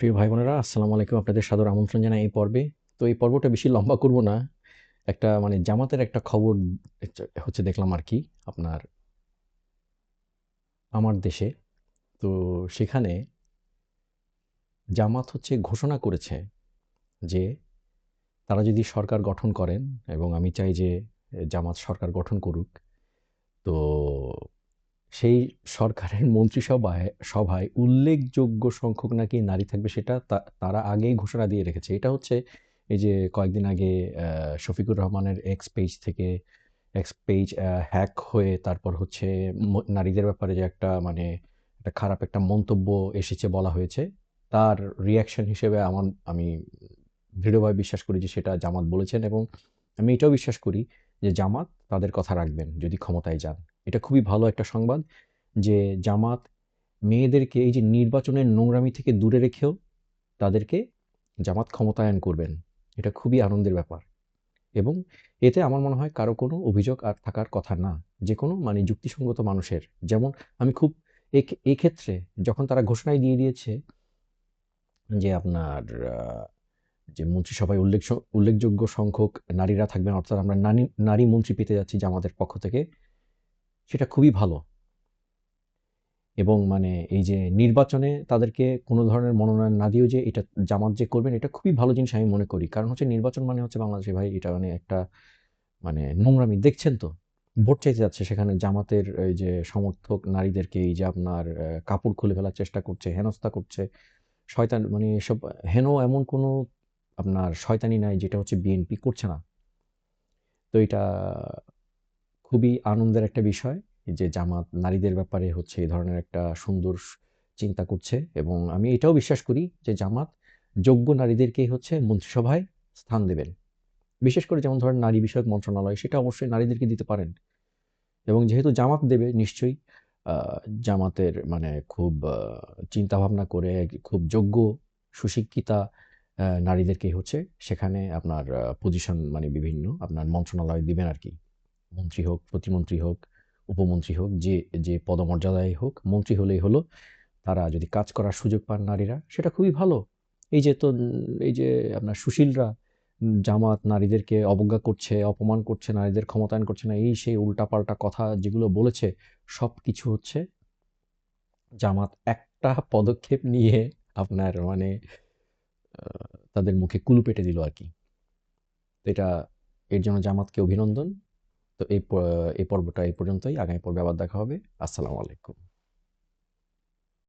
প্রিয় ভাই বোনেরা আসসালামু আলাইকুম। আপনাদের সাদর আমন্ত্রণ জানাই এই পর্বে। তো এই পর্বটা বেশি লম্বা করব না। একটা মানে জামাতের একটা খবর হচ্ছে দেখলাম আর কি আপনার আমার দেশে। তো সেখানে জামাত হচ্ছে ঘোষণা করেছে যে তারা যদি সরকার গঠন করেন এবং আমি চাই যে জামাত সরকার গঠন করুক, তো সেই সরকারের মন্ত্রিসভায়, সভায় উল্লেখযোগ্য সংখ্যক নাকি নারী থাকবে সেটা তারা আগেই ঘোষণা দিয়ে রেখেছে। এটা হচ্ছে এই যে কয়েকদিন আগে শফিকুর রহমানের এক্স পেজ থেকে এক্স পেজ হ্যাক হয়ে তারপর হচ্ছে নারীদের ব্যাপারে যে একটা মানে একটা খারাপ একটা মন্তব্য এসেছে বলা হয়েছে, তার রিয়াকশন হিসেবে আমার, আমি দৃঢ়ভাবে বিশ্বাস করি যে সেটা জামাত বলেছেন এবং আমি এটাও বিশ্বাস করি যে জামাত তাদের কথা রাখবেন যদি ক্ষমতায় যান। এটা খুবই ভালো একটা সংবাদ যে জামাত মেয়েদেরকে এই যে নির্বাচনের নোংরামি থেকে দূরে রেখেও তাদেরকে জামাত ক্ষমতায়ন করবেন। এটা খুবই আনন্দের ব্যাপার। এবং এতে আমার মনে হয় কারও কোনো অভিযোগ আর থাকার কথা না, যে কোনো মানে যুক্তিসঙ্গত মানুষের। যেমন আমি খুব এক্ষেত্রে যখন তারা ঘোষণায় দিয়ে দিয়েছে যে আপনার যে মন্ত্রিসভায় উল্লেখ উল্লেখযোগ্য সংখ্যক নারীরা থাকবেন, অর্থাৎ আমরা নারী নারী মন্ত্রী পেতে যাচ্ছি জামাতের পক্ষ থেকে সেটা খুবই ভালো। এবং মানে এই যে নির্বাচনে তাদেরকে কোনো ধরনের মনোনয়ন না দিয়েও যে এটা জামাত যে করবেন, এটা খুবই ভালো জিনিস আমি মনে করি। কারণ হচ্ছে নির্বাচন মানে হচ্ছে বাংলাদেশে ভাই এটা মানে একটা মানে নোংরামি। দেখছেন তো? ভোট চাইতে যাচ্ছে সেখানে জামাতের এই যে সমর্থক নারীদেরকে, এই যে আপনার কাপড় খুলে ফেলার চেষ্টা করছে, হেনস্থা করছে। শয়তান মানে এসব হেন এমন কোনো আপনার শয়তানি নাই যেটা হচ্ছে বিএনপি করছে না। তো এটা খুবই আনন্দের একটা বিষয় যে জামাত নারীদের ব্যাপারে হচ্ছে এই ধরনের একটা সুন্দর চিন্তা করছে এবং আমি এটাও বিশ্বাস করি যে জামাত যোগ্য নারীদেরকেই হচ্ছে মন্ত্রিসভায় স্থান দেবেন। বিশেষ করে যেমন ধরেন নারী বিষয়ক মন্ত্রণালয়, সেটা অবশ্যই নারীদেরকে দিতে পারেন। এবং যেহেতু জামাত দেবে, নিশ্চয়ই জামাতের মানে খুব চিন্তাভাবনা করে, খুব যোগ্য, সুশিক্ষিতা নারীদেরকে হচ্ছে সেখানে আপনার পজিশন মানে বিভিন্ন আপনার মন্ত্রণালয় দিবেন আর কি। মন্ত্রী হোক, প্রতিমন্ত্রী হোক, উপমন্ত্রী হোক, যে যে পদমর্যাদায় হোক, মন্ত্রী হলেই হলো তারা যদি কাজ করার সুযোগ পান নারীরা, সেটা খুবই ভালো। এই যে তো, এই যে আপনার সুশীলরা জামাত নারীদেরকে অবজ্ঞা করছে, অপমান করছে, নারীদের ক্ষমতায়ন করছে না, এই সেই উল্টাপাল্টা কথা যেগুলো বলেছে, সব কিছু হচ্ছে জামাত একটা পদক্ষেপ নিয়ে আপনার মানে তাদের মুখে কুলু পেটে দিল আর কি। এটা, এর জন্য জামাতকে অভিনন্দন। তো এই পর্বটা এই পর্যন্তই। আগামী পর্বে আবার দেখা হবে। আসসালামু আলাইকুম।